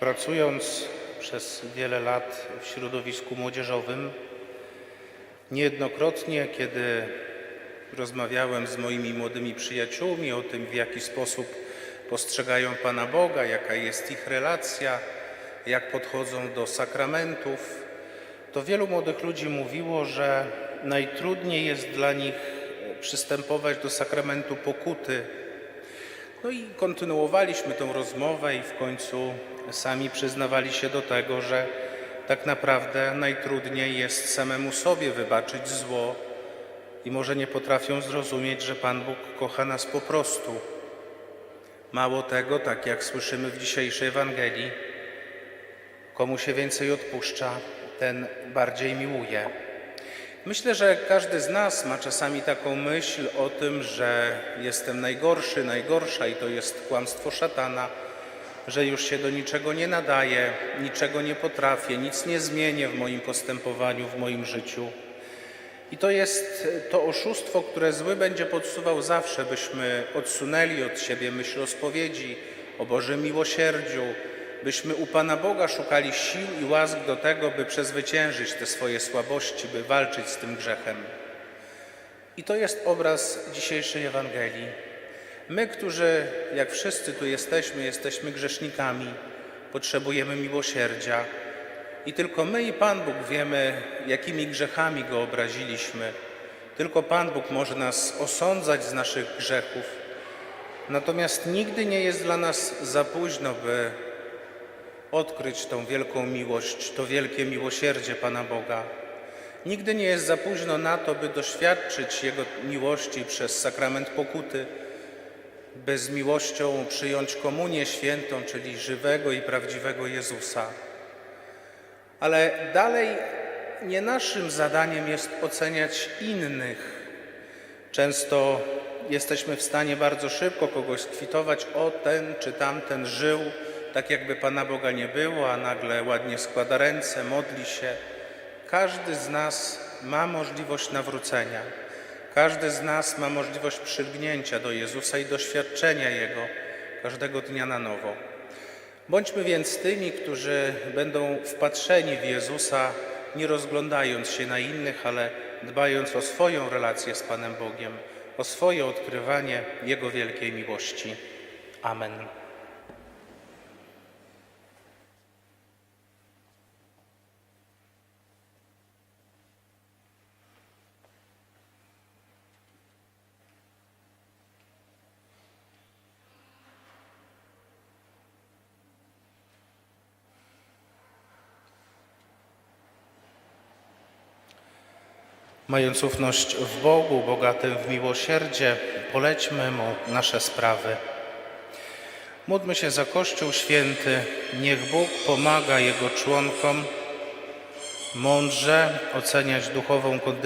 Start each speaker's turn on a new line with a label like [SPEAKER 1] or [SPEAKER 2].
[SPEAKER 1] Pracując przez wiele lat w środowisku młodzieżowym, niejednokrotnie, kiedy rozmawiałem z moimi młodymi przyjaciółmi o tym, w jaki sposób postrzegają Pana Boga, jaka jest ich relacja, jak podchodzą do sakramentów, to wielu młodych ludzi mówiło, że najtrudniej jest dla nich przystępować do sakramentu pokuty. No i kontynuowaliśmy tę rozmowę i w końcu sami przyznawali się do tego, że tak naprawdę najtrudniej jest samemu sobie wybaczyć zło i może nie potrafią zrozumieć, że Pan Bóg kocha nas po prostu. Mało tego, tak jak słyszymy w dzisiejszej Ewangelii, komu się więcej odpuszcza, ten bardziej miłuje. Myślę, że każdy z nas ma czasami taką myśl o tym, że jestem najgorszy, najgorsza i to jest kłamstwo szatana, że już się do niczego nie nadaje, niczego nie potrafię, nic nie zmienię w moim postępowaniu, w moim życiu. I to jest to oszustwo, które zły będzie podsuwał zawsze, byśmy odsunęli od siebie myśl o spowiedzi, o Bożym miłosierdziu, byśmy u Pana Boga szukali sił i łask do tego, by przezwyciężyć te swoje słabości, by walczyć z tym grzechem. I to jest obraz dzisiejszej Ewangelii. My, którzy, jak wszyscy tu jesteśmy, jesteśmy grzesznikami, potrzebujemy miłosierdzia. I tylko my i Pan Bóg wiemy, jakimi grzechami Go obraziliśmy. Tylko Pan Bóg może nas osądzać z naszych grzechów. Natomiast nigdy nie jest dla nas za późno, by odkryć tą wielką miłość, to wielkie miłosierdzie Pana Boga. Nigdy nie jest za późno na to, by doświadczyć Jego miłości przez sakrament pokuty, by z miłością przyjąć komunię świętą, czyli żywego i prawdziwego Jezusa. Ale dalej nie naszym zadaniem jest oceniać innych. Często jesteśmy w stanie bardzo szybko kogoś skwitować, o ten czy tamten żył tak, jakby Pana Boga nie było, a nagle ładnie składa ręce, modli się. Każdy z nas ma możliwość nawrócenia. Każdy z nas ma możliwość przylgnięcia do Jezusa i doświadczenia Jego każdego dnia na nowo. Bądźmy więc tymi, którzy będą wpatrzeni w Jezusa, nie rozglądając się na innych, ale dbając o swoją relację z Panem Bogiem, o swoje odkrywanie Jego wielkiej miłości. Amen. Mając ufność w Bogu, bogatym w miłosierdzie, polećmy Mu nasze sprawy. Módlmy się za Kościół Święty. Niech Bóg pomaga Jego członkom mądrze oceniać duchową kondycję